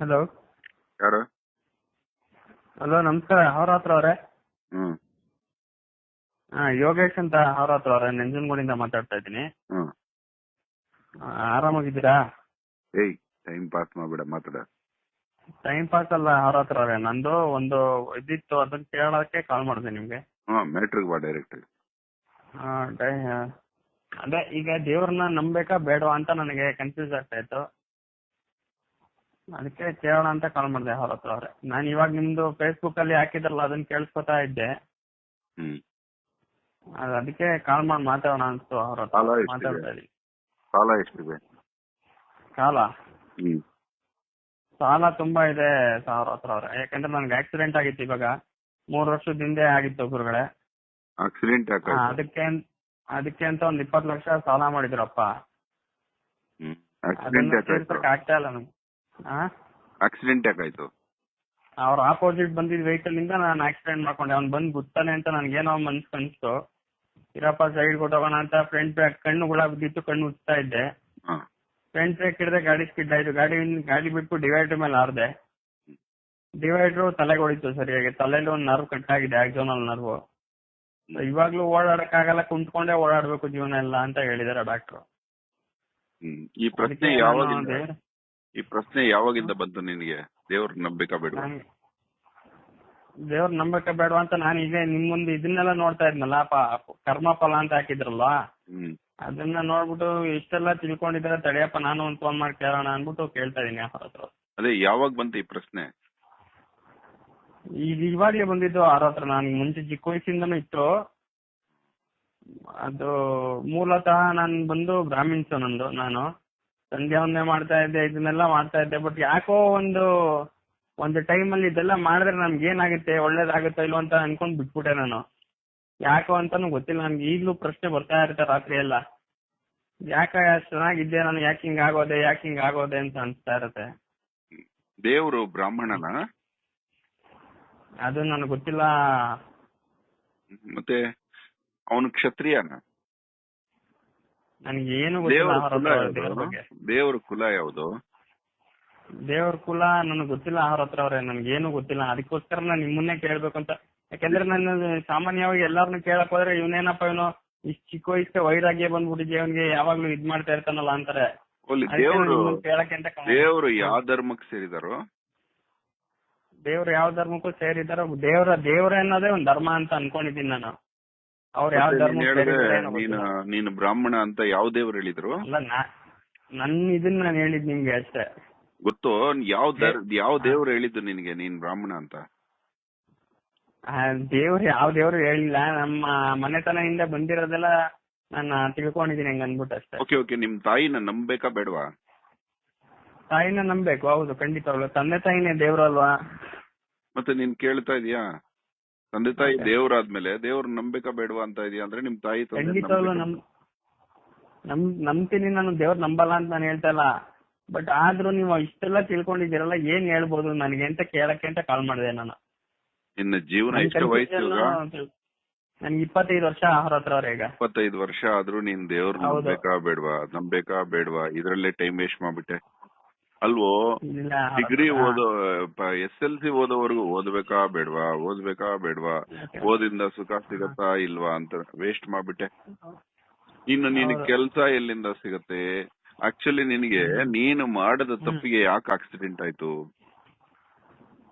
Hello ಯಾರು? Hello ನಮಸ್ಕಾರ. ಅವರಾತ್ರ ಅವರೇ? ಹ್ಮ್. ಹಾ ಯೋಗೇಶ್ ಅಂತ ಅವರಾತ್ರ ಅವರೇ. ನಂಜನಗೂಡಿಂದ ಮಾತಾಡ್ತಾ ಇದ್ದೀನಿ. ಹ್ಮ್. ಆರಾಮಾಗಿದ್ದೀರಾ? ಏಯ್ ಟೈಮ್ ಪಾಸ್ ಮಾಡ್ಬೇಡ ಮಾತಾಡ. ಟೈಮ್ ಪಾಸ್ ಅಲ್ಲ ಅವರಾತ್ರ ಅವರೇ. ನಂದು ಒಂದು ಇದಿತ್ತು ಅದನ್ನ ಕೇಳೋಕೆ ಕಾಲ್ ಮಾಡಿದೆ ನಿಮ್ಗೆ. ಹಾ ಮ್ಯಾಟ್ರಿಗ್ ಬಾ ಡೈರೆಕ್ಟ್ ಆ, ಡೈ- ಅದೇ ಈಗ ದೇವ್ರನ್ನ ನಂಬೇಕಾ ಬೇಡವಾ ಅಂತ ನನಗೆ ಕನ್ಫ್ಯೂಸ್ ಆಗ್ತಾ ಇತ್ತು. ಅದಕ್ಕೆ ಕೇಳೋಣ ಅಂತ ಕಾಲ್ ಮಾಡಿದೆ ಅವ್ರ ಹತ್ರ ಅವ್ರೆ. ನಾನು ಇವಾಗ ನಿಮ್ದು ಫೇಸ್ಬುಕ್ ಅಲ್ಲಿ ಹಾಕಿದ್ರಲ್ಲ ಅದನ್ನ ಕೇಳಿಸ್ಕೊತಾ ಇದ್ದೆ. ಅದಕ್ಕೆ ಕಾಲ್ ಮಾಡಿ ಮಾತಾಡೋಣ ಅನ್ಸ್ತು ಅವ್ರ ಹತ್ರ? ಮಾತಾಡ್ತಾ ಇದ್ದೀನಿ ಸಾಲ ಎಷ್ಟಿದೆ ಕಾಲ ಹ್ಮ್. ಸಾಲ ತುಂಬಾ ಇದೆ ಸಾವಿರ ಹತ್ರ ಅವ್ರೆ. ಯಾಕಂದ್ರೆ ನನ್ಗೆ ಆಕ್ಸಿಡೆಂಟ್ ಆಗಿತ್ತು ಇವಾಗ. ಮೂರ್ ವರ್ಷದ ಹಿಂದೆ ಆಗಿತ್ತು ಗುರುಗಳೇ. ಆಕ್ಸಿಡೆಂಟ್ ಅದಕ್ಕೆ ಅದಕ್ಕೆ ಅಂತ ಒಂದ್ ಇಪ್ಪತ್ತು ಲಕ್ಷ ಸಾಲ ಮಾಡಿದ್ರಪ್ಪ ಆಗ್ತಾ ಇಲ್ಲ ನಮ್ಗೆ. ಆಕ್ಸಿಡೆಂಟ್ ಯಾಕಾಯ್ತು? ಅವ್ರ ಆಪೋಸಿಟ್ ಬಂದಿದ್ ವೆಹಿಕಲ್ ಇಂದ ನಾನು ಆಕ್ಸಿಡೆಂಟ್ ಮಾಡ್ಕೊಂಡೆ. ಅವ್ನ್ ಬಂದ್ ಗುತ್ತಾನೆ ಅಂತ ನನ್ಗೇನೋ ಮನ್ಸು ಕನ್ಸ್ತು. ಇರಪ್ಪ ಸೈಡ್ ಕೊಟ್ಟೋಗೋಣ ಅಂತ ಫ್ರಂಟ್ ಬ್ರೇಕ್ ಕಣ್ಣು ಹುಳ ಬಿದ್ದಿತ್ತು ಕಣ್ಣು ಉಚ್ತಾ ಇದ್ದೆ. ಫ್ರಂಟ್ ಬ್ರೇಕ್ ಹಿಡಿದ್ರೆ ಗಾಡಿ ಸ್ಕಿಡ್ ಆಯ್ತು. ಗಾಡಿ ಗಾಡಿ ಬಿಟ್ಟು ಡಿವೈಡರ್ ಮೇಲೆ ಆರ್ದೆ. ಡಿವೈಡರ್ ತಲೆಗೆ ಹೊಡಿತು ಸರಿಯಾಗಿ. ತಲೆಯಲ್ಲಿ ಒಂದು ನರ್ವ್ ಕಟ್ ಆಗಿದೆ ಆಕ್ಸೋನಲ್ ನರ್ವ್ ಇವಾಗ್ಲೂ ಓಡಾಡಕ್ ಆಗಲ್ಲ ಕುಂತ್ಕೊಂಡೆ ಓಡಾಡ್ಬೇಕು ಜೀವನ ಎಲ್ಲ ಅಂತ ಹೇಳಿದಾರೆ ಡಾಕ್ಟರ್ ಈ ಪ್ರಶ್ನೆ ಈ ಪ್ರಶ್ನೆ ಯಾವಾಗಿಂದ ಬಂತು ನಿನಗೆ? ದೇವ್ರ ನಂಬಿಕ ಬೇಡ ದೇವ್ರ ನಂಬಕ ಬೇಡವಾ ಅಂತ ನಾನು ಈಗ ನಿಮ್ ಮುಂದೆ ಇದನ್ನೆಲ್ಲ ನೋಡ್ತಾ ಇದ್ನಲ್ಲ ಪ- ಕರ್ಮಫಲ ಅಂತ ಹಾಕಿದ್ರಲ್ವಾ ಹ್ಮ್. ಅದನ್ನ ನೋಡ್ಬಿಟ್ಟು ಇಷ್ಟೆಲ್ಲ ತಿಳ್ಕೊಂಡಿದ್ರೆ ತಡೆಯಪ್ಪ ನಾನು ಒಂದ್ ಫೋನ್ ಮಾಡಿ ಕೇಳೋಣ ಅನ್ಬಿಟ್ಟು ಕೇಳ್ತಾ ಇದೀನಿ ಅವ್ರ ಹತ್ರ. ಅದೇ ಯಾವಾಗ ಬಂತು ಈ ಪ್ರಶ್ನೆ? ಈಗ ಇವಾಗ್ಲೇ ಬಂದಿದ್ದು ಅವ್ರ ಹತ್ರ. ನಾನು ಮುಂಚೆ ಚಿಕ್ಕ ವಯಸ್ಸಿಂದನೂ ಇತ್ತು. ಅದು ಮೂಲತಃ ನಾನು ಬಂದು ಬ್ರಾಹ್ಮಿನ್ಸ್ ನಂದು ನಾನು. ಸಂಧ್ಯಾ ಒಂದೇ ಮಾಡ್ತಾ ಇದ್ದೆ ಇದನ್ನೆಲ್ಲ ಮಾಡ್ತಾ ಇದ್ದೆ. ಬಟ್ ಯಾಕೋ ಒಂದು ಒಂದು ಟೈಮ್ ಅಲ್ಲಿ ಇದೆಲ್ಲ ಮಾಡಿದ್ರೆ ನಮ್ಗೆ ಏನಾಗುತ್ತೆ ಒಳ್ಳೇದಾಗುತ್ತೋ ಇಲ್ವೋ ಅಂತ ಅನ್ಕೊಂಡ್ ಬಿಟ್ಬಿಟ್ಟೆ ನಾನು. ಯಾಕೋ ಅಂತಾನು ಗೊತ್ತಿಲ್ಲ. ನನ್ಗೆ ಈಗ್ಲೂ ಪ್ರಶ್ನೆ ಬರ್ತಾ ಇರುತ್ತೆ ರಾತ್ರಿ ಎಲ್ಲ. ಯಾಕ ಚೆನ್ನಾಗಿದ್ದೆ ನಾನು ಯಾಕೆ ಹಿಂಗ್ ಆಗೋದೆ ಯಾಕೆ ಹಿಂಗ್ ಆಗೋದೆ ಅಂತ ಅನ್ಸ್ತಾ ಇರತ್ತೆ. ದೇವ್ರು ಬ್ರಾಹ್ಮಣನ? ಅದು ನನಗೆ ಗೊತ್ತಿಲ್ಲ. ಮತ್ತೆ ಅವನು ಕ್ಷತ್ರಿಯನ? ನನ್ಗೆ ಏನು ಗೊತ್ತಿಲ್ಲ ದೇವ್ರ ಕುಲ ಯಾವುದು ದೇವರ ಕುಲ ನನಗ್ ಗೊತ್ತಿಲ್ಲ ಅವ್ರ ಹತ್ರ ಅವ್ರೆ ನನ್ಗೆ ಏನು ಗೊತ್ತಿಲ್ಲ. ಅದಕ್ಕೋಸ್ಕರ ನಾನು ನಿಮ್ಮನ್ನೇ ಕೇಳ್ಬೇಕಂತ. ಅಂತ ಯಾಕಂದ್ರೆ ನಾನು ಸಾಮಾನ್ಯವಾಗಿ ಎಲ್ಲಾರನ್ನು ಕೇಳಕ್ ಹೋದ್ರೆ ಇವನೇನಪ್ಪ ಇವನು ಇಷ್ಟ ಚಿಕ್ಕ ವಯಸ್ಸೇ ವೈರಾಗ್ಯ ಬಂದ್ಬಿಟ್ಟಿದ್ಯ ಅವನ್ಗೆ ಯಾವಾಗ್ಲೂ ಇದ್ ಮಾಡ್ತಾ ಇರ್ತಾನಲ್ಲ ಅಂತಾರೆ. ದೇವ್ರು ಯಾವ ಧರ್ಮಕ್ಕೆ ಸೇರಿದಾರೋ? ದೇವ್ರು ಯಾವ ಧರ್ಮಕ್ಕೂ ಸೇರಿದಾರೋ ದೇವರ ದೇವ್ರ ಅನ್ನೋದೇ ಒಂದ್ ಧರ್ಮ ಅಂತ ಅನ್ಕೊಂಡಿದ್ದೀನಿ ನಾನು. ಅವ್ರು ಯಾವ ಧರ್ಮ ನೀನು. ನೀನು ಬ್ರಾಹ್ಮಣ ಅಂತ ಯಾವ ದೇವ್ರು ಹೇಳಿದ್ರು? ನನ್ ಇದನ್ನ ನಾನು ಹೇಳಿದ್ ನಿಮ್ಗೆ ಅಷ್ಟೇ. ಗೊತ್ತು ಯಾವ ಯಾವ ದೇವ್ರು ಹೇಳಿದ್ದು ನಿನ್ಗೆ ನೀನ್ ಬ್ರಾಹ್ಮಣ ಅಂತ? ದೇವ್ರು ಯಾವ ದೇವ್ರು ಹೇಳಿಲ್ಲ ನಮ್ಮ ಮನೆತನದಿಂದ ಬಂದಿರೋದೆಲ್ಲ ನಾನು ತಿಳ್ಕೊಂಡಿದ್ದೀನಿ ಹಂಗ ಅನ್ಬಿಟ್ಟು ಅಷ್ಟೇ. ಓಕೆ ಓಕೆ ನಿಮ್ ತಾಯಿನ ನಂಬೇಕಾ ಬೇಡವಾ? ತಾಯಿನ ನಂಬೇಕು ಹೌದು ಖಂಡಿತ ತಂದೆ ತಾಯಿನೇ ದೇವ್ರು ಅಲ್ವಾ? ಮತ್ತೆ ನೀನ್ ಕೇಳ್ತಾ ಇದೀಯಾ? ತಂದೆ ತಾಯಿ ದೇವ್ರಾದ್ಮೇಲೆ ದೇವ್ರ ನಂಬಿಕೆ ಬೇಡವಾ ಅಂತ ಇದೀಯ ಅಂದ್ರೆ ನಿಮ್ ತಾಯಿ ತಂದೆ ಖಂಡಿತವಾಗ್ಲು ನಮ್ ನಮ್ ನಂಬ್ತೀನಿ ನಾನು ದೇವ್ರ ನಂಬಲ್ಲ ಅಂತ ನಾನು ಹೇಳ್ತಲ್ಲ ಬಟ್ ಆದ್ರೂ ನೀವು ಇಷ್ಟೆಲ್ಲ ತಿಳ್ಕೊಂಡಿದ್ದೀರಲ್ಲ ಏನ್ ಹೇಳ್ಬೋದು ನನಗೆ ಅಂತ ಕೇಳಕ್ಕೆ ಅಂತ ಕಾಲ್ ಮಾಡಿದೆ ನಾನು. ನಿನ್ನ ಜೀವನ ಎಷ್ಟು ವಯಸ್ಸು ನನ್ಗೆ ಇಪ್ಪತ್ತೈದು ವರ್ಷ ಅವ್ರ ಹತ್ರ ಈಗ. ಇಪ್ಪತ್ತೈದು ವರ್ಷ ಆದ್ರೂ ನೀನ್ ದೇವ್ರ. ನಂಬೇಕಾ ಬೇಡವಾ? ನಂಬೇಕಾ ಬೇಡವಾ? ಇದ್ರಲ್ಲೇ ಟೈಮ್ ವೇಸ್ಟ್ ಮಾಡ್ಬಿಟ್ಟೆ. ಅಲ್ವೋ? ಡಿಗ್ರಿ ಓದೋ ಎಸ್ ಎಲ್ ಸಿ ಓದೋವರೆಗೂ ಓದ್ಬೇಕಾ ಬೇಡ್ವಾ? ಓದ್ಬೇಕಾ ಬೇಡ್ವಾ? ಓದಿಂದ ಸುಖ ಸಿಗತ್ತಾ ಇಲ್ವಾ ಅಂತ ವೇಸ್ಟ್ ಮಾಡ್ಬಿಟ್ಟೆ. ಇನ್ನು ನಿನ್. ಕೆಲ್ಸ ಎಲ್ಲಿಂದ ಸಿಗತ್ತೆ? ಆಕ್ಚುಲಿ ನಿನಗೆ ನೀನು ಮಾಡದ ತಪ್ಪಿಗೆ ಯಾಕೆ ಆಕ್ಸಿಡೆಂಟ್ ಆಯ್ತು?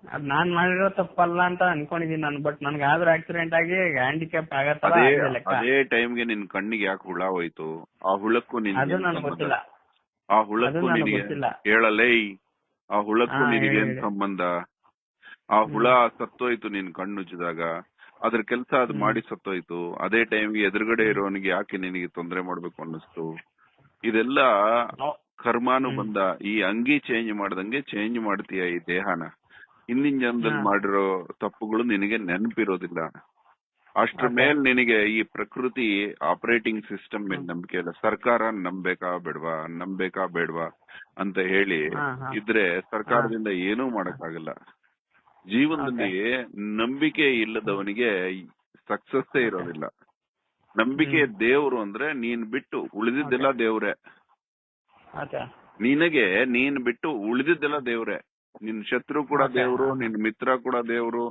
ಅದ್ ನಾನ್ ಮಾಡಿರೋ ತಪ್ಪಲ್ಲ ಅಂತ ಅನ್ಕೊಂಡಿದೀನಿ ನಾನು ಬಟ್ ನನ್ಗೆ ಆದ್ರೂ ಆಕ್ಸಿಡೆಂಟ್ ಆಗಿ ಹ್ಯಾಂಡಿಕ್ಯಾಪ್ ಆಗತ್ತಲ್ಲ ಅದೇ ಟೈಮ್ಗೆ ನಿನ್ ಕಣ್ಣಿಗೆ ಯಾಕೆ ಹುಳ ಹೋಯ್ತು? ಆ ಹುಳಕ್ಕೂ ನಿನ್ ಅದು ನನಗೆ? ಗೊತ್ತಿಲ್ಲ. ಆ ಹುಳಕ್ಕೂ ನನಗೆ ಹೇಳಲೇ ಆ ಹುಳಕ್ಕೂ ನಿನಗೆ ಏನ್ ಸಂಬಂಧ? ಆ ಹುಳ ಸತ್ತೋಯ್ತು ನಿನ್ ಕಣ್ಣುಜ್ಜಿದಾಗ ಅದ್ರ ಕೆಲ್ಸ ಅದ್. ಮಾಡಿ ಸತ್ತೋಯ್ತು. ಅದೇ ಟೈಮ್ಗೆ ಎದುರುಗಡೆ ಇರೋನಿಗೆ ಯಾಕೆ ನಿನಗೆ ತೊಂದರೆ ಮಾಡ್ಬೇಕು ಅನ್ನಿಸ್ತು? ಇದೆಲ್ಲ ನೋ- ಕರ್ಮಾನು ಬಂದ. ಈ ಅಂಗಿ ಚೇಂಜ್ ಮಾಡ್ದಂಗೆ ಚೇಂಜ್ ಮಾಡ್ತೀಯ ಈ ದೇಹನ? ಹಿಂದಿನ ಜನ್ಮದಲ್ಲಿ. ಮಾಡಿರೋ ತಪ್ಪುಗಳು ನಿನಗೆ ನೆನಪಿರೋದಿಲ್ಲ. ಅಷ್ಟ್ರ ಮೇಲೆ ನಿನಗೆ ಈ ಪ್ರಕೃತಿ ಆಪರೇಟಿಂಗ್ ಸಿಸ್ಟಮ್ ಮೇಲೆ ನಂಬಿಕೆ ಇಲ್ಲ. ಸರ್ಕಾರ ನಂಬೇಕಾ ಬೇಡವಾ? ನಂಬೇಕಾ ಬೇಡವಾ ಅಂತ ಹೇಳಿ. ಇದ್ರೆ ಸರ್ಕಾರದಿಂದ ಏನೂ ಮಾಡಕ್ಕಾಗಲ್ಲ. ಜೀವನದಲ್ಲಿ ನಂಬಿಕೆ ಇಲ್ಲದವನಿಗೆ ಸಕ್ಸಸ್ಸೇ ಇರೋದಿಲ್ಲ. ನಂಬಿಕೆ. ದೇವ್ರು ಅಂದ್ರೆ ನೀನ್ ಬಿಟ್ಟು ಉಳಿದಿದ್ದೆಲ್ಲ ದೇವ್ರೆ. ನಿನಗೆ ನೀನ್ ಬಿಟ್ಟು ಉಳಿದಿದ್ದೆಲ್ಲ ದೇವ್ರೆ. ನಿನ್ ಶತ್ರು ಕೂಡ. ದೇವ್ರು ನಿನ್ ಮಿತ್ರ ಕೂಡ ದೇವ್ರು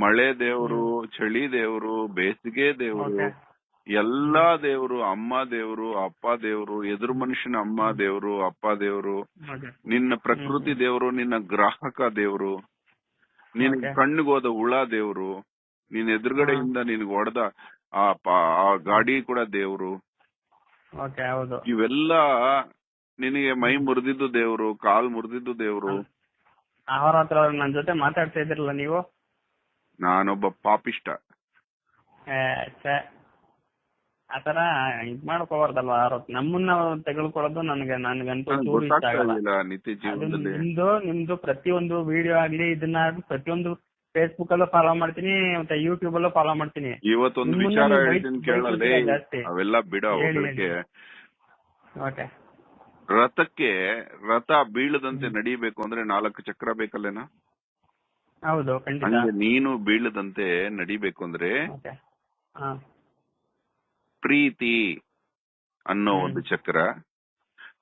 ಮಳೆ ದೇವ್ರು ಚಳಿ ದೇವ್ರು ಬೇಸಿಗೆ ದೇವ್ರು ಎಲ್ಲಾ ದೇವ್ರು ಅಮ್ಮ ದೇವ್ರು ಅಪ್ಪ ದೇವ್ರು ಎದುರು ಮನುಷ್ಯನ ಅಮ್ಮ ದೇವ್ರು ಅಪ್ಪ ದೇವ್ರು ನಿನ್ನ ಪ್ರಕೃತಿ ದೇವ್ರು ನಿನ್ನ ಗ್ರಾಹಕ ದೇವ್ರು ನಿನ್ ಕಣ್ಣಿಗೆ ಕಣ್ಣಿಗೋದ ಹುಳ ದೇವ್ರು ನಿನ್ ಎದುರುಗಡೆಯಿಂದ ನಿನ್ಗೆ ಹೊಡೆದ ಆ ಗಾಡಿ ಕೂಡ ದೇವ್ರು. ಇವೆಲ್ಲ ನಿನಗೆ ಮೈ ಮುರಿದಿದ್ದು ದೇವ್ರು ಕಾಲ್ ಮುರಿದಿದ್ದು ದೇವ್ರು. ಅವರ ಹತ್ರ ನನ್ ಜೊತೆ ಮಾತಾಡ್ತಾ ಇದ್ರಲ್ಲ ನೀವು? ನಾನೊಬ್ಬ ಪಾಪಿಷ್ಟ. ಆತರ ಇದ್ ಮಾಡ್ಕೋಬಾರ್ದಲ್ವಾ ಆರೋಪ ನಮ್ಮನ್ನ ತೆಗೆದುಕೊಳ್ಳೋದು ನನ್ಗೆ ನನ್ಗಂತೂ ನಿಮ್ದು ನಿಮ್ದು ಪ್ರತಿಯೊಂದು ವಿಡಿಯೋ ಆಗ್ಲಿ ಇದನ್ನ ಪ್ರತಿಯೊಂದು ಫೇಸ್ಬುಕ್ ಅಲ್ಲೂ ಫಾಲೋ ಮಾಡ್ತೀನಿ ಮತ್ತೆ ಯೂಟ್ಯೂಬ್ ಅಲ್ಲೂ ಫಾಲೋ ಮಾಡ್ತೀನಿ. ಇವತ್ತೊಂದು ವಿಚಾರ ಹೇಳ್ತೀನಿ. ಅವೆಲ್ಲ ಬಿಡ ಓಕೆ. ರಥಕ್ಕೆ ರಥ ಬೀಳದಂತೆ ನಡೀಬೇಕು ಅಂದ್ರೆ ನಾಲ್ಕು ಚಕ್ರ ಬೇಕಲ್ಲೇನಾ? ಹೌದು ಖಂಡಿತ. ಹಂಗೆ ನೀನು ಬೀಳದಂತೆ ನಡಿಬೇಕು ಅಂದ್ರೆ ಹಾ. ಪ್ರೀತಿ ಅನ್ನೋ ಹ್ಮ್. ಒಂದು ಚಕ್ರ.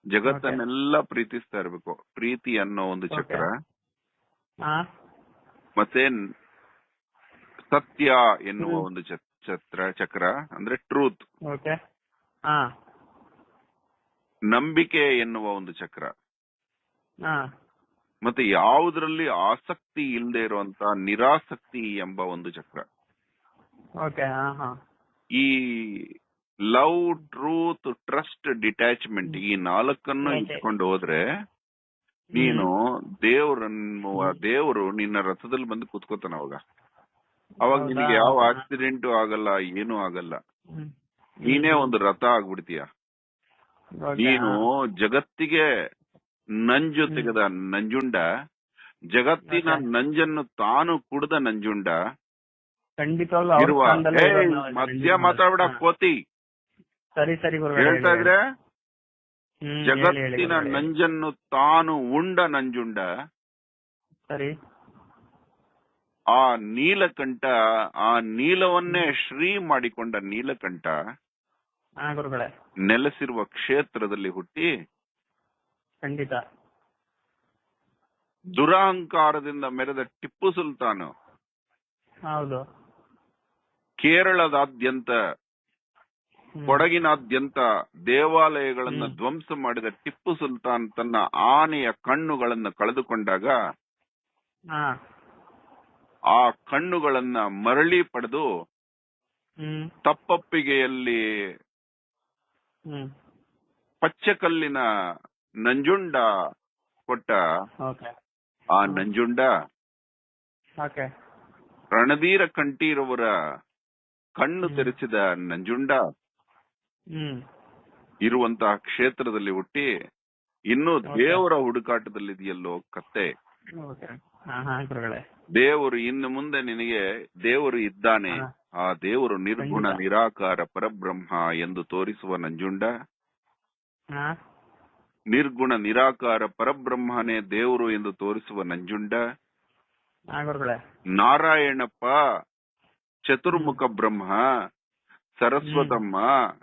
ಜಗತ್ತನ್ನೆಲ್ಲ ಪ್ರೀತಿಸ್ತಾ ಇರ್ಬೇಕು. ಪ್ರೀತಿ ಅನ್ನೋ ಒಂದು Okay. ಚಕ್ರ. ಹಾ. ಮತ್ತೆ ನ್- ಸತ್ಯ ಎನ್ನುವ ಹ್ಮ್. ಒಂದು ಚ- ಚಕ್ರ ಚಕ್ರ ಅಂದ್ರೆ ಟ್ರೂತ್ ಓಕೆ. ಹಾ. ನಂಬಿಕೆ ಎನ್ನುವ ಒಂದು ಚಕ್ರ. ಮತ್ತೆ ಯಾವುದ್ರಲ್ಲಿ ಆಸಕ್ತಿ ಇಲ್ಲದೆ ಇರುವಂತ ನಿರಾಸಕ್ತಿ ಎಂಬ ಒಂದು ಚಕ್ರ. ಈ ಲವ್ ಟ್ರೂತ್ ಟ್ರಸ್ಟ್ ಡಿಟ್ಯಾಚ್ಮೆಂಟ್ ಈ ನಾಲ್ಕನ್ನು. ಇಟ್ಕೊಂಡು ಹೋದ್ರೆ ನೀನು ದೇವರನ್ನುವ ದೇವರು ನಿನ್ನ ರಥದಲ್ಲಿ ಬಂದು ಕೂತ್ಕೋತಾನ ಅವಾಗ. ಅವಾಗ ನಿನ್ಗೆ ಯಾವ ಆಕ್ಸಿಡೆಂಟ್ ಆಗಲ್ಲ ಏನೂ ಆಗಲ್ಲ. ನೀನೇ ಒಂದು ರಥ ಆಗ್ಬಿಡ್ತೀಯ? ನೀನು. ಜಗತ್ತಿಗೆ ನಂಜು ತೆಗೆದ ನಂಜುಂಡ ಜಗತ್ತಿನ ನಂಜನ್ನು ತಾನು ಕುಡ್ದ ನಂಜುಂಡ ಇರುವ ಮಧ್ಯ ಮಾತಾಡ. ಕೋತಿ. ಸರಿ ಸರಿ ಹೇಳ್ತಾ ಹೇಳಿ, ಇದ್ರೆ? ಜಗತ್ತಿನ ನಂಜನ್ನು ತಾನು ಉಂಡ ನಂಜುಂಡ. ಸರಿ. ಆ ನೀಲಕಂಠ ಆ ನೀಲವನ್ನೇ ಶ್ರೀ ಮಾಡಿಕೊಂಡ ನೀಲಕಂಠ ಗುರುಗಳೇ ನೆಲೆಸಿರುವ ಕ್ಷೇತ್ರದಲ್ಲಿ ಹುಟ್ಟಿ ಖಂಡಿತ. ದುರಹಂಕಾರದಿಂದ ಮೆರೆದ ಟಿಪ್ಪು ಸುಲ್ತಾನ್ ಹೌದು. ಕೇರಳದಾದ್ಯಂತ. ಕೊಡಗಿನಾದ್ಯಂತ ದೇವಾಲಯಗಳನ್ನ. ಧ್ವಂಸ ಮಾಡಿದ ಟಿಪ್ಪು ಸುಲ್ತಾನ್ ತನ್ನ ಆನೆಯ ಕಣ್ಣುಗಳನ್ನು ಕಳೆದುಕೊಂಡಾಗ ಆ ಕಣ್ಣುಗಳನ್ನ ಮರಳಿ ಪಡೆದು ತಪ್ಪಪ್ಪಿಗೆಯಲ್ಲಿ ಪಚ್ಚಕಲ್ಲಿನ ನಂಜುಂಡ ಕೊಟ್ಟ ಆ. ನಂಜುಂಡ ರಣಧೀರ ಕಂಠೀರವರ ಕಣ್ಣು. ತೆರೆಸಿದ ನಂಜುಂಡ ಇರುವಂತಹ ಕ್ಷೇತ್ರದಲ್ಲಿ ಹುಟ್ಟಿ ಇನ್ನು. ದೇವರ ಹುಡುಕಾಟದಲ್ಲಿದೆಯಲ್ಲೋ ಕತ್ತೆ ದೇವರು ಇನ್ನು ಮುಂದೆ ನಿನಗೆ ದೇವರು ಇದ್ದಾನೆ. ಆ ದೇವರು ನಿರ್ಗುಣ ನಿರಾಕಾರ ಪರಬ್ರಹ್ಮ ಎಂದು ತೋರಿಸುವ ನಂಜುಂಡ. ನಿರ್ಗುಣ ನಿರಾಕಾರ ಪರಬ್ರಹ್ಮನೇ ದೇವರು ಎಂದು ತೋರಿಸುವ ನಂಜುಂಡ. ನಾರಾಯಣಪ್ಪ ಚತುರ್ಮುಖ ಬ್ರಹ್ಮ ಸರಸ್ವತಮ್ಮ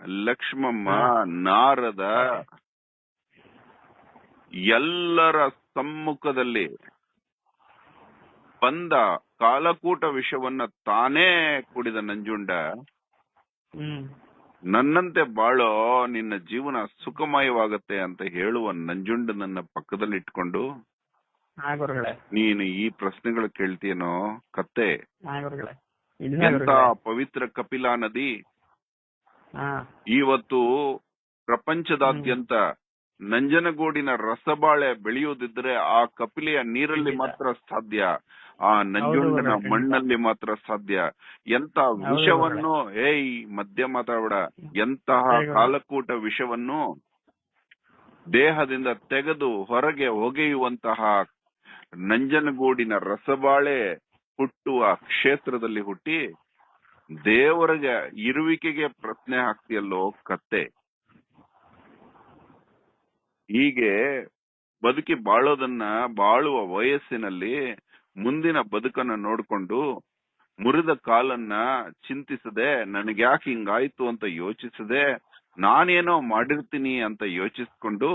ಲಕ್ಷ್ಮಮ್ಮ ನಾರದ ಎಲ್ಲರ ಸಮ್ಮುಖದಲ್ಲಿ ಬಂದ ಕಾಲಕೂಟ ವಿಷವನ್ನ ತಾನೇ ಕುಡಿದ ನಂಜುಂಡ ನನ್ನಂತೆ ಬಾಳೋ ನಿನ್ನ ಜೀವನ ಸುಖಮಯವಾಗತ್ತೆ ಅಂತ ಹೇಳುವ ನಂಜುಂಡ ನನ್ನ ಪಕ್ಕದಲ್ಲಿ ಇಟ್ಕೊಂಡು ನೀನು ಈ ಪ್ರಶ್ನೆಗಳು ಕೇಳ್ತೀಯನೋ ಕತ್ತೆ? ಎಂತ ಪವಿತ್ರ ಕಪಿಲಾ ನದಿ ಇವತ್ತು ಪ್ರಪಂಚದಾದ್ಯಂತ ನಂಜನಗೂಡಿನ ರಸಬಾಳೆ ಬೆಳೆಯೋದಿದ್ರೆ ಆ ಕಪಿಲೆಯ ನೀರಲ್ಲಿ ಮಾತ್ರ ಸಾಧ್ಯ ಆ ನಂಜುಂಡನ ಮಣ್ಣಲ್ಲಿ ಮಾತ್ರ ಸಾಧ್ಯ. ಎಂತ ವಿಷವನ್ನು ಏಯ್ ಮಧ್ಯ ಮಾತಾಡ ಎಂತಹ ಕಾಲಕೂಟ ವಿಷವನ್ನು ದೇಹದಿಂದ ತೆಗೆದು ಹೊರಗೆ ಒಗೆಯುವಂತಹ ನಂಜನಗೂಡಿನ ರಸಬಾಳೆ ಹುಟ್ಟುವ ಕ್ಷೇತ್ರದಲ್ಲಿ ಹುಟ್ಟಿ ದೇವರಿಗೆ ಇರುವಿಕೆಗೆ ಪ್ರಶ್ನೆ ಹಾಕ್ತಿಯಲ್ಲೋ ಕತ್ತೆ. ಹೀಗೆ ಬದುಕಿ ಬಾಳೋದನ್ನ ಬಾಳುವ ವಯಸ್ಸಿನಲ್ಲಿ ಮುಂದಿನ ಬದುಕನ್ನ ನೋಡ್ಕೊಂಡು ಮುರಿದ ಕಾಲನ್ನ ಚಿಂತಿಸದೆ ನನಗ್ಯಾಕೆ ಹಿಂಗಾಯ್ತು ಅಂತ ಯೋಚಿಸದೆ ನಾನೇನೋ ಮಾಡಿರ್ತೀನಿ ಅಂತ ಯೋಚಿಸ್ಕೊಂಡು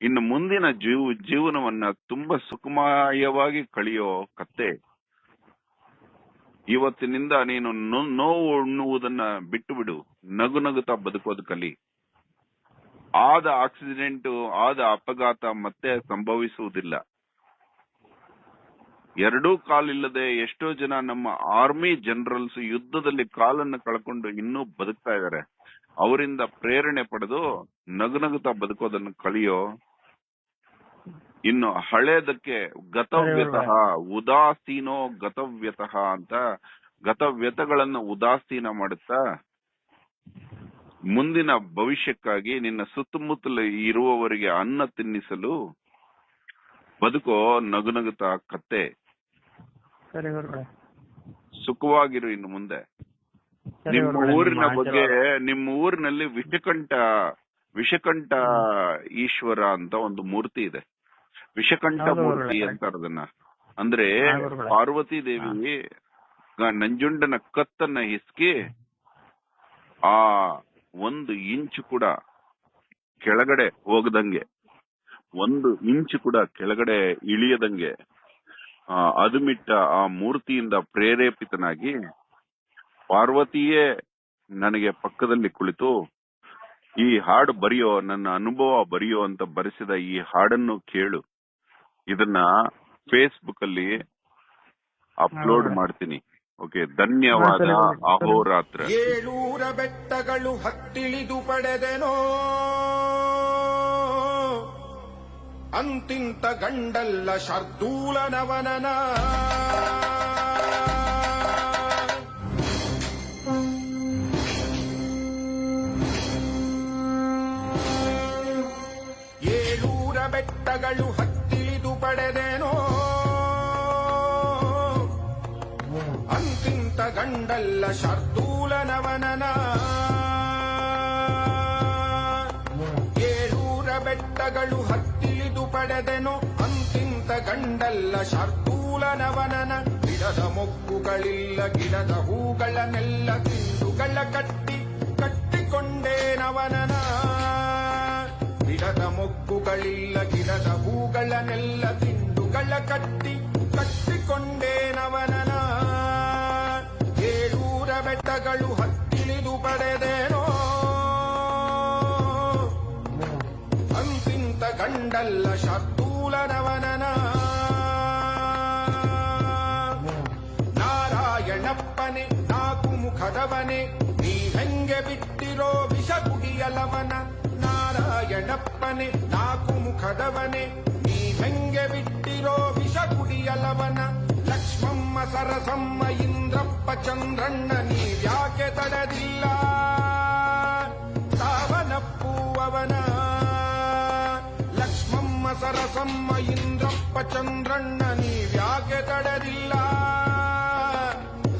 ಇನ್ನು ಮುಂದಿನ ಜೀವ, ಜೀವನವನ್ನ ತುಂಬಾ ಸುಖಮಯವಾಗಿ ಕಳೆಯೋ ಕತ್ತೆ ಇವತ್ತಿನಿಂದ ನೀನು ನೋವು ಉಣ್ಣುವುದನ್ನ ಬಿಟ್ಟು ಬಿಡು. ನಗು ನಗುತ್ತಾ ಬದುಕೋದು ಕಲಿ. ಆದ ಆಕ್ಸಿಡೆಂಟ್, ಆದ ಅಪಘಾತ ಮತ್ತೆ ಸಂಭವಿಸುವುದಿಲ್ಲ. ಎರಡೂ ಕಾಲಿಲ್ಲದೆ ಎಷ್ಟೋ ಜನ ನಮ್ಮ ಆರ್ಮಿ ಜನರಲ್ಸ್ ಯುದ್ಧದಲ್ಲಿ ಕಾಲನ್ನು ಕಳ್ಕೊಂಡು ಇನ್ನೂ ಬದುಕ್ತಾ ಇದ್ದಾರೆ. ಅವರಿಂದ ಪ್ರೇರಣೆ ಪಡೆದು ನಗುನಗುತ್ತಾ ಬದುಕೋದನ್ನು ಕಲಿಯೋ ಇನ್ನು ಹಳೇದಕ್ಕೆ ಗತವ್ಯತಃ, ಉದಾಸೀನೋ ಗತವ್ಯತಃ ಅಂತ ಗತವ್ಯತಗಳನ್ನು ಉದಾಸೀನ ಮಾಡುತ್ತಾ ಮುಂದಿನ ಭವಿಷ್ಯಕ್ಕಾಗಿ ನಿನ್ನ ಸುತ್ತಮುತ್ತಲ ಇರುವವರಿಗೆ ಅನ್ನ ತಿನ್ನಿಸಲು ಬದುಕೋ ನಗುನಗುತ್ತಾ ಕತ್ತೆ. ಸರಿ ಗುರುಗಳೇ. ಸುಖವಾಗಿರು ಇನ್ನು ಮುಂದೆ. ನಿಮ್ಮ ಊರಿನ ಬಗ್ಗೆ ನಿಮ್ಮ ಊರಿನಲ್ಲಿ ವಿಷಕಂಠ ವಿಷಕಂಠ ಈಶ್ವರ ಅಂತ ಒಂದು ಮೂರ್ತಿ ಇದೆ. ವಿಷಕಂಠ ಮೂರ್ತಿ ಅಂತ ಅಂತಾರೆ ಅದನ್ನ. ಅಂದ್ರೆ ಪಾರ್ವತಿ ದೇವಿ ನಂಜುಂಡನ ಕತ್ತನ್ನ ಹಿಸ್ಕಿ ಆ ಒಂದು ಇಂಚು ಕೂಡ ಕೆಳಗಡೆ ಹೋಗದಂಗೆ ಒಂದು ಇಂಚು ಕೂಡ ಕೆಳಗಡೆ ಇಳಿಯದಂಗೆ ಆ ಅದುಮಿಟ್ಟ ಆ ಮೂರ್ತಿಯಿಂದ ಪ್ರೇರೇಪಿತನಾಗಿ ಪಾರ್ವತಿಯೇ ನನಗೆ ಪಕ್ಕದಲ್ಲಿ ಕುಳಿತು ಈ ಹಾಡು ಬರೆಯೋ ನನ್ನ ಅನುಭವ ಬರೆಯೋ ಅಂತ ಬರೆಸಿದ ಈ ಹಾಡನ್ನು ಕೇಳು. ಇದನ್ನ ಫೇಸ್ಬುಕ್ ಅಲ್ಲಿ ಅಪ್ಲೋಡ್ ಮಾಡ್ತೀನಿ. ಓಕೆ ಧನ್ಯವಾದ. ಅಹೋರಾತ್ರ ಏಳೂರ ಬೆಟ್ಟಗಳು ಹತ್ತಿಳಿದು ಪಡೆದೆನೋ? ಅಂತಿಂತ ಗಂಡಲ್ಲ ಶಾರ್ದೂಲನವನನ? ಏಳೂರ ಬೆಟ್ಟಗಳು ಹತ್ತಿಳಿದು ಪಡೆದೆನೋ? ಗಂಡಲ್ಲ ಶಾರ್ದೂಲನವನನ. ಏಳೂರ ಬೆಟ್ಟಗಳು ಹತ್ತಿಳಿದು ಪಡೆದೆನು ಅಂತಿಂತ ಗಂಡಲ್ಲ ಶಾರ್ದೂಲನವನನ. ಗಿಡದ ಮೊಗ್ಗುಗಳಿಲ್ಲ, ಗಿಡದ ಹೂಗಳನ್ನೆಲ್ಲ ತಿಂಡುಗಳ ಕಟ್ಟಿ ಕಟ್ಟಿಕೊಂಡೇನವನನ. ಗಿಡದ ಮೊಗ್ಗುಗಳಿಲ್ಲ, ಗಿಡದ ಹೂಗಳನ್ನೆಲ್ಲ ತಿಂಡುಗಳ ಕಟ್ಟಿ ಕಟ್ಟಿಕೊಂಡೇನವನನ. ಬೆಟ್ಟಗಳು ಹತ್ತಿಳಿದು ಪಡೆದೇನೋ? ಅಂತಿಂತ ಗಂಡಲ್ಲ ಶಾರ್ದೂಲನವನನ. ನಾರಾಯಣಪ್ಪನೆ, ನಾಕು ಮುಖದವನೆ, ನೀ ಹೆಂಗೆ ಬಿಟ್ಟಿರೋ ವಿಷ ಕುಡಿಯಲವನ ನಾರಾಯಣಪ್ಪನೆ, ನಾಕು ಮುಖದವನೆ, ನೀ ಹೆಂಗೆ ಬಿಟ್ಟಿರೋ ವಿಷ ಕುಡಿಯಲವನ ಲಕ್ಷ್ಮಮ್ಮ, ಸರಸಮ್ಮ ಇಂದ್ರಪ್ಪ ಚಂದ್ರಣ್ಣ ನೀವ್ಯಾಕೆ ತಡದಿಲ್ಲ? ಸಾವನಪ್ಪುವವನ ಲಕ್ಷ್ಮಮ್ಮ ಸರಸಮ್ಮ ಇಂದ್ರಪ್ಪ ಚಂದ್ರಣ್ಣ ನೀವ್ಯಾಕೆ ತಡದಿಲ್ಲ?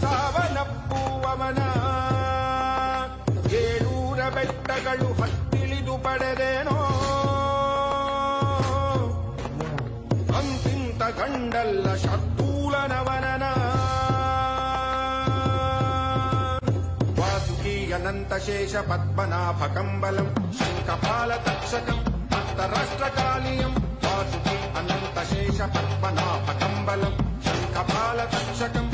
ಸಾವನಪ್ಪುವವನ ಏಳೂರ ಬೆಟ್ಟಗಳು ಹತ್ತಿಳಿದು ಪಡೆದೇನೋ శేష పద్మనాభ కంబలం శంఖపాల తక్షకం అంతరాష్ట్రకాళీయం వాసుకి అనంత శేష పద్మనాభ కంబలం శంఖపాల తక్షకం